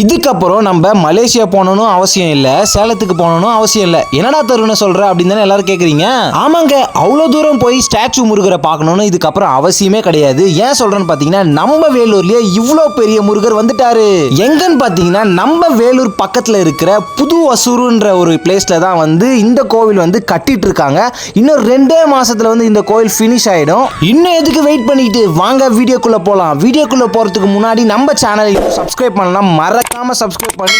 இதுக்கப்புறம் நம்ம மலேசியா போகணும் அவசியம் இல்லை சேலத்துக்கு போகணும் அவசியம் இல்லை. என்னடா தருணை சொல்ற அப்படின்னு தானே எல்லாரும் கேட்குறீங்க ஆமாங்க அவ்வளோ தூரம் போய் ஸ்டாச்சு முருகரை பார்க்கணும்னு இதுக்கப்புறம் அவசியமே கிடையாது. ஏன் சொல்றேன்னு பார்த்தீங்கன்னா நம்ம வேலூர்லயே இவ்வளோ பெரிய முருகர் வந்துட்டாரு. எங்கன்னு பார்த்தீங்கன்னா நம்ம வேலூர் பக்கத்தில் இருக்கிற புது வசூருன்ற ஒரு பிளேஸ்ல தான் வந்து இந்த கோவில் வந்து கட்டிட்டு இருக்காங்க. இன்னும் ரெண்டே மாசத்துல வந்து இந்த கோவில் ஃபினிஷ் ஆயிடும். இன்னும் எதுக்கு வெயிட் பண்ணிட்டு? வாங்க வீடியோக்குள்ள போலாம். வீடியோக்குள்ள போறதுக்கு முன்னாடி நம்ம சேனலை சப்ஸ்கிரைப் பண்ணலாம் மறக்காம சப்ஸ்கிரைப் பண்ணி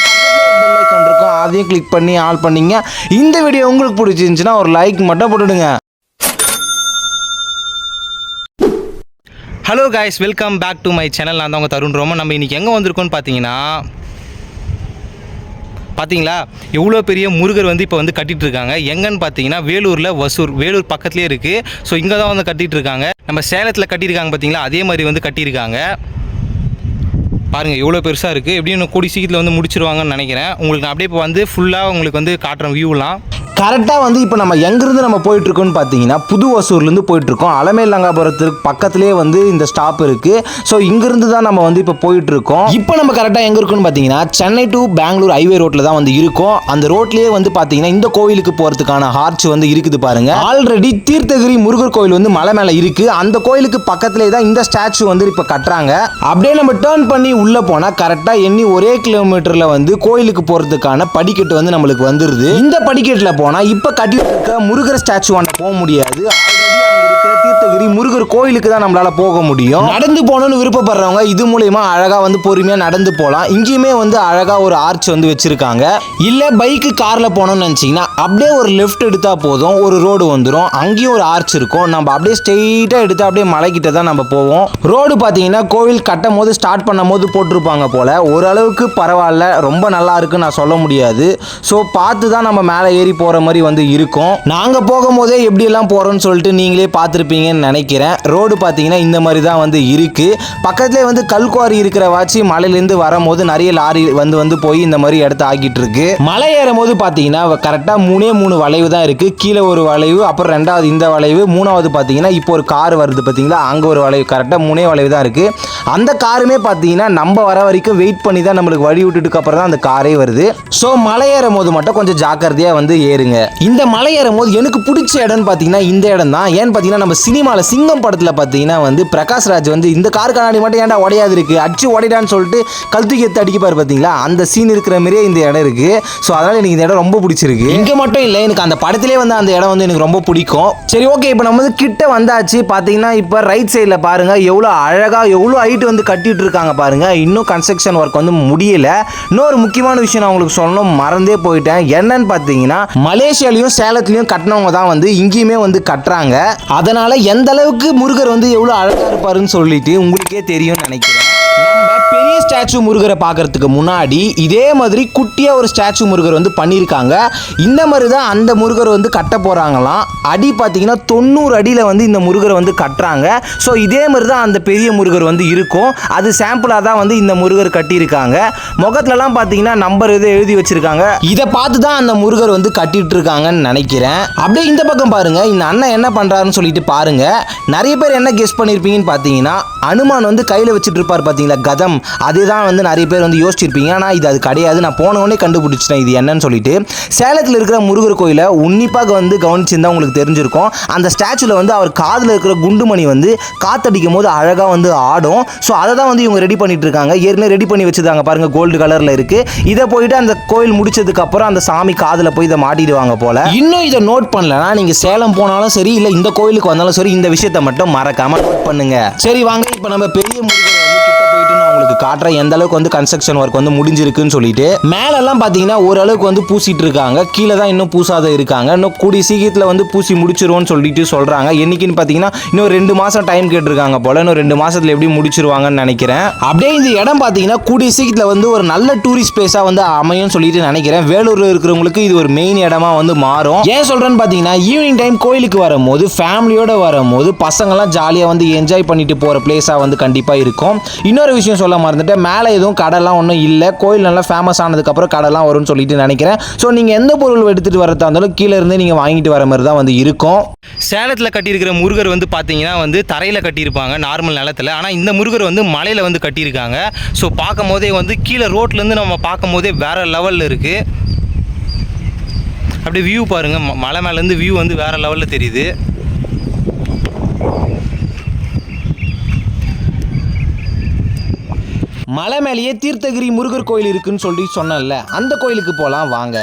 பெல் ஐக்கான் இருக்கும். அதையும் கிளிக் பண்ணி ஆல் பண்ணிங்க. இந்த வீடியோ உங்களுக்கு பிடிச்சிருந்துச்சுன்னா ஒரு லைக் மட்டும் போட்டுடுங்க. Hello guys welcome back to my channel நான் தான் உங்கள் தருண் ரோமன். நம்ம இன்றைக்கி எங்கே வந்திருக்கோம்னு பார்த்தீங்கன்னா பார்த்தீங்களா? எவ்வளோ பெரிய முருகர் வந்து இப்போ வந்து கட்டிகிட்டு இருக்காங்க. எங்கன்னு பார்த்தீங்கன்னா வேலூரில் வசூர் வேலூர் பக்கத்துலேயே இருக்குது ஸோ இங்கே தான் வந்து கட்டிகிட்டு இருக்காங்க. நம்ம சேலத்தில் கட்டியிருக்காங்க பார்த்தீங்களா? அதே மாதிரி வந்து கட்டியிருக்காங்க. பாருங்கள் எவ்வளோ பெருசாக இருக்குது எப்படியும் இன்னும் கூடி சீக்கிரத்தில் வந்து முடிச்சிருவாங்கன்னு நினைக்கிறேன். உங்களுக்கு நான் அப்படியே இப்போ வந்து ஃபுல்லாக உங்களுக்கு வந்து காட்டுறேன் வியூலாம் கரெக்டாக வந்து இப்போ நம்ம எங்கேருந்து நம்ம போயிட்டுருக்கோம்னு பார்த்தீங்கன்னா புது ஒசூர்லேருந்து போயிட்டுருக்கோம் அலமேலங்காபுரத்துக்கு பக்கத்துலேயே வந்து இந்த ஸ்டாப் இருக்குது ஸோ இங்கேருந்து தான் நம்ம வந்து இப்போ போயிட்டுருக்கோம். இப்போ நம்ம கரெக்டாக எங்கே இருக்கோம்னு பார்த்தீங்கன்னா சென்னை டு பெங்களூர் ஹைவே ரோட்டில் தான் வந்து இருக்கோம். அந்த ரோட்லேயே வந்து பார்த்தீங்கன்னா இந்த கோவிலுக்கு போகிறதுக்கான ஹார்ச் வந்து இருக்குது பாருங்கள் ஆல்ரெடி தீர்த்தகிரி முருகர் கோவில் வந்து மலை மேலே இருக்குது அந்த கோயிலுக்கு பக்கத்துலேயே தான் இந்த ஸ்டாச்சு வந்து இப்போ கட்டுறாங்க. அப்படியே நம்ம டேர்ன் பண்ணி உள்ளே போனால் கரெக்டாக எண்ணி ஒரே கிலோமீட்டரில் வந்து கோயிலுக்கு போகிறதுக்கான படிக்கட்டு வந்து நம்மளுக்கு வந்துடுது இந்த படிக்கட்டில் போனால் இப்போ கட்டிட்டு இருக்க முருகர் ஸ்டாச்சுவான போக முடியாது. இருக்கிற தீர்த்தகிரி முருகர் கோயிலுக்கு தான் நம்மளால போக முடியும். நடந்து போகணும்னு விருப்பப்படுறவங்க இது மூலயமா அழகா வந்து பொறுமையா நடந்து போகலாம் இங்கேயுமே வந்து அழகா ஒரு ஆர்ச் வந்து வச்சிருக்காங்க. இல்ல பைக்கு கார்ல போகணும்னு நினைச்சீங்கன்னா அப்படியே ஒரு லெஃப்ட் எடுத்தா போதும். ஒரு ரோடு வந்துடும் அங்கேயும் ஒரு ஆர்ச் இருக்கும். நம்ம அப்படியே ஸ்ட்ரெயிட்டா எடுத்து அப்படியே மலைக்கிட்ட தான் நம்ம போவோம். ரோடு பார்த்தீங்கன்னா கோவில் கட்டும் போது ஸ்டார்ட் பண்ணும் போது போட்டிருப்பாங்க போல. ஓரளவுக்கு பரவாயில்ல. ரொம்ப நல்லா இருக்குன்னு நான் சொல்ல முடியாது. ஸோ பார்த்து தான் நம்ம மேலே ஏறி போகிற மாதிரி வந்து இருக்கும். நாங்கள் போகும்போதே எப்படியெல்லாம் போகிறோம்னு சொல்லிட்டு நீங்களே பார்த்துருப்பீங்கன்னு நினைக்கிறேன். ரோடு பார்த்தீங்கன்னா இந்த மாதிரி தான் வந்து இருக்குது பக்கத்துலேயே வந்து கல்குவாரி இருக்கிற வாட்சி மலையிலேருந்து வரும்போது நிறைய லாரி வந்து வந்து போய் இந்த மாதிரி இடத்த ஆக்கிட்டு இருக்கு. மலை ஏறும் போது பார்த்தீங்கன்னா கரெக்டாக மூணே மூணு வளைவு தான் இருக்குது கீழே ஒரு வளைவு அப்புறம் ரெண்டாவது இந்த வளைவு மூணாவது பார்த்தீங்கன்னா இப்போ ஒரு கார் வருது பார்த்தீங்களா? அங்கே ஒரு வளைவு கரெக்டாக மூணே வளைவு தான் இருக்குது அந்த காருமே பார்த்தீங்கன்னா நம்ம வர வரைக்கும் வெயிட் பண்ணி தான் நம்மளுக்கு வழி விட்டுட்டுக்கு அப்புறம் தான் அந்த காரே வருது. ஸோ மலை ஏறும் போது மட்டும் கொஞ்சம் ஜாக்கிரதையாக வந்து ஏறுங்க. இந்த மலை ஏறும் போது எனக்கு பிடிச்ச இடம்னு பார்த்தீங்கன்னா இந்த இடம் தான். ஏன்னு பார்த்தீங்கன்னா நம்ம சினிமாவில் சிங்கம் படத்தில் பார்த்தீங்கன்னா வந்து பிரகாஷ் ராஜ் வந்து இந்த கார் கண்ணாடி மட்டும் ஏன்டா உடையாது இருக்கு? அடிச்சு உடையடான்னு சொல்லிட்டு கழுத்துக்கு எடுத்து அடிக்கப்பாரு பார்த்தீங்களா? அந்த சீன் இருக்கிற மாதிரியே இந்த இடம் இருக்குது ஸோ அதனால் எனக்கு இந்த இடம் ரொம்ப பிடிச்சிருக்கு. இங்கே மட்டும் இல்லை எனக்கு அந்த படத்திலே வந்து அந்த இடம் வந்து எனக்கு ரொம்ப பிடிக்கும். சரி ஓகே இப்போ நம்ம வந்து கிட்ட வந்தாச்சு. பார்த்தீங்கன்னா இப்போ ரைட் சைடில் பாருங்கள் எவ்வளோ அழகாக எவ்வளோ ஹைட் வந்து கட்டிட்டு இருக்காங்க பாருங்க. இன்னும் கன்ஸ்ட்ரக்ஷன் ஒர்க் வந்து முடியலை. இன்னொரு முக்கியமான விஷயம் நான் உங்களுக்கு சொல்லணும் மறந்தே போயிட்டேன். என்னன்னு பார்த்தீங்கன்னா மலேசியாலையும் சேலத்துலையும் கட்டினவங்க தான் வந்து இங்கேயுமே வந்து கட்டுறாங்க. அதனால எந்த அளவுக்கு முருகர் வந்து எவ்வளோ அழகா இருப்பாருன்னு சொல்லிட்டு உங்களுக்கே தெரியும்னு நினைக்கிறேன். பெரிய ஸ்டாச்சு முருகரை பார்க்கறதுக்கு முன்னாடி இதே மாதிரி குட்டியாக ஒரு ஸ்டாச்சு முருகர் வந்து பண்ணியிருக்காங்க. இந்த மாதிரி தான் அந்த முருகர் வந்து கட்ட போகிறாங்களாம் அடி பார்த்தீங்கன்னா தொண்ணூறு அடியில் வந்து இந்த முருகரை வந்து கட்டுறாங்க. ஸோ இதே மாதிரி தான் அந்த பெரிய முருகர் வந்து இருக்கும். அது சாம்பிளாக தான் வந்து இந்த முருகர் கட்டியிருக்காங்க. முகத்துலலாம் பார்த்தீங்கன்னா நம்பர் எதுவும் எழுதி வச்சுருக்காங்க. இதை பார்த்து தான் அந்த முருகர் வந்து கட்டிட்டு இருக்காங்கன்னு நினைக்கிறேன். அப்படியே இந்த பக்கம் பாருங்க. இந்த அண்ணன் என்ன பண்ணுறாருன்னு சொல்லிட்டு பாருங்க. நிறைய பேர் என்ன கெஸ் பண்ணியிருப்பீங்கன்னு பார்த்தீங்கன்னா அனுமான் வந்து கையில் வச்சுட்டு இருப்பார் பார்த்தீங்களா? கதம். அதுதான் வந்து நிறைய பேர் வந்து யோசிச்சிருப்பீங்க. ஆனால் இது அது கிடையாது. நான் போனவொன்னே கண்டுபிடிச்சிட்டேன் இது என்னன்னு சொல்லிட்டு. சேலத்தில் இருக்கிற முருகர் கோயிலை உன்னிப்பாக வந்து கவனிச்சிருந்தா உங்களுக்கு தெரிஞ்சிருக்கும். அந்த ஸ்டாச்சுவில் வந்து அவர் காதில் இருக்கிற குண்டுமணி வந்து காத்தடிக்கும் போது அழகாக வந்து ஆடும். ஸோ அதை தான் வந்து இவங்க ரெடி பண்ணிட்டு இருக்காங்க ஏற்கனவே ரெடி பண்ணி வச்சிருக்காங்க. பாருங்க கோல்டு கலரில் இருக்கு. இதை போயிட்டு அந்த கோயில் முடிச்சதுக்கப்புறம் அந்த சாமி காதில் போய் இதை மாட்டிடுவாங்க போல. இன்னும் இதை நோட் பண்ணலனா நீங்கள் சேலம் போனாலும் சரி இல்லை இந்த கோயிலுக்கு வந்தாலும் சரி இந்த விஷயத்தை மட்டும் மறக்காம நோட் பண்ணுங்க. சரி வாங்க இப்போ நம்ம பெரிய முருகரை வந்து கிட்ட போயிட்டு நான் உங்களுக்கு காட்டுறேன் எந்த அளவுக்கு வந்து கன்ஸ்ட்ரக்ஷன் ஒர்க் வந்து முடிஞ்சிருக்குன்னு சொல்லிட்டு மேலெல்லாம் பார்த்தீங்கன்னா ஓரளவுக்கு வந்து பூசிட்டு இருக்காங்க கீழே தான் இன்னும் பூசாத இருக்காங்க. இன்னும் கூடிய சீக்கிரத்தில் வந்து பூசி முடிச்சிருவோம்னு சொல்லிட்டு சொல்றாங்க. என்னைக்குன்னு பார்த்தீங்கன்னா இன்னும் ரெண்டு மாசம் டைம் கேட்டிருக்காங்க போல. இன்னும் ரெண்டு மாசத்துல எப்படி முடிச்சிருவாங்கன்னு நினைக்கிறேன். அப்படியே இந்த இடம் பார்த்தீங்கன்னா கூடிய சீக்கிரத்தில் வந்து ஒரு நல்ல டூரிஸ்ட் பிளேஸாக வந்து அமையும் சொல்லிட்டு நினைக்கிறேன். வேலூர்ல இருக்கிறவங்களுக்கு இது ஒரு மெயின் இடமா வந்து மாறும். ஏன் சொல்றேன்னு பார்த்தீங்கன்னா ஈவினிங் டைம் கோயிலுக்கு வரும்போது ஃபேமிலியோட வரும்போது பசங்கள்லாம் ஜாலியாக வந்து என்ஜாய் பண்ணிட்டு போகிற பிளேஸாக வந்து கண்டிப்பாக இருக்கும். இன்னொரு விஷயம் சொல்ல வந்துட்டு மேலே எதுவும் கடைலாம் ஒன்றும் இல்லை. கோயில் நல்லா ஃபேமஸ் ஆனதுக்கப்புறம் கடைலாம் வரும்னு சொல்லிட்டு நினைக்கிறேன். ஸோ நீங்கள் எந்த பொருள் எடுத்துகிட்டு வரதா இருந்தாலும் கீழே இருந்து நீங்கள் வாங்கிட்டு வர மாதிரி தான் வந்து இருக்கும். சேலத்தில் கட்டியிருக்கிற முருகர் வந்து பார்த்தீங்கன்னா வந்து தரையில் கட்டியிருப்பாங்க நார்மல் நிலத்தில். ஆனால் இந்த முருகர் வந்து மலையில் வந்து கட்டியிருக்காங்க. ஸோ பார்க்கும் போதே வந்து கீழே ரோட்லேருந்து நம்ம பார்க்கும் போதே வேறு லெவலில் இருக்குது அப்படியே வியூ பாருங்கள் மலை மேலேருந்து வியூ வந்து வேறு லெவலில் தெரியுது. மலை மேலேயே தீர்த்தகிரி முருகர் கோயில் இருக்குன்னு சொல்லி சொன்னேன்ல அந்த கோயிலுக்கு போகலாம் வாங்க.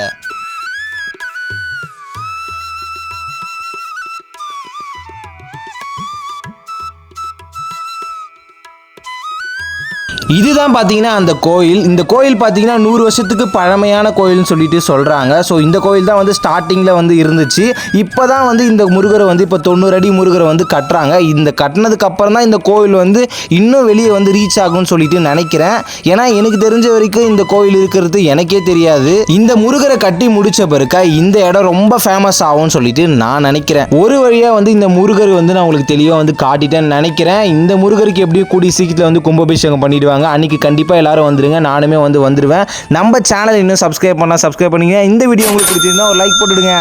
இதுதான் பார்த்தீங்கன்னா அந்த கோயில். இந்த கோயில் பார்த்தீங்கன்னா நூறு வருஷத்துக்கு பழமையான கோயில்னு சொல்லிட்டு சொல்கிறாங்க ஸோ இந்த கோயில் தான் வந்து ஸ்டார்டிங்கில் வந்து இருந்துச்சு. இப்போ தான் வந்து இந்த முருகரை வந்து இப்போ தொண்ணூறு அடி முருகரை வந்து கட்டுறாங்க. இந்த கட்டினதுக்கு அப்புறம் தான் இந்த கோயில் வந்து இன்னும் வெளியே வந்து ரீச் ஆகும்னு சொல்லிட்டு நினைக்கிறேன். ஏன்னா எனக்கு தெரிஞ்ச வரைக்கும் இந்த கோயில் இருக்கிறது எனக்கே தெரியாது. இந்த முருகரை கட்டி முடிச்ச பிறகு இந்த இடம் ரொம்ப ஃபேமஸ் ஆகும்னு சொல்லிட்டு நான் நினைக்கிறேன். ஒரு வழியாக வந்து இந்த முருகர் வந்து நான் உங்களுக்கு தெளிவாக வந்து காட்டிட்டேன்னு நினைக்கிறேன். இந்த முருகருக்கு எப்படியும் கூடிய சீக்கிரத்தில் வந்து கும்பாபிஷேகம் பண்ணிடுவாங்க. அன்னைக்கு கண்டிப்பாக எல்லோரும் வந்துடுங்க நானுமே வந்து வந்துடுவேன் நம்ம சேனல் இன்னும் சப்ஸ்கிரைப் பண்ணால் சப்ஸ்கிரைப் பண்ணிங்க. இந்த வீடியோ உங்களுக்கு பிடிச்சிருந்தா ஒரு லைக் போட்டுடுங்க.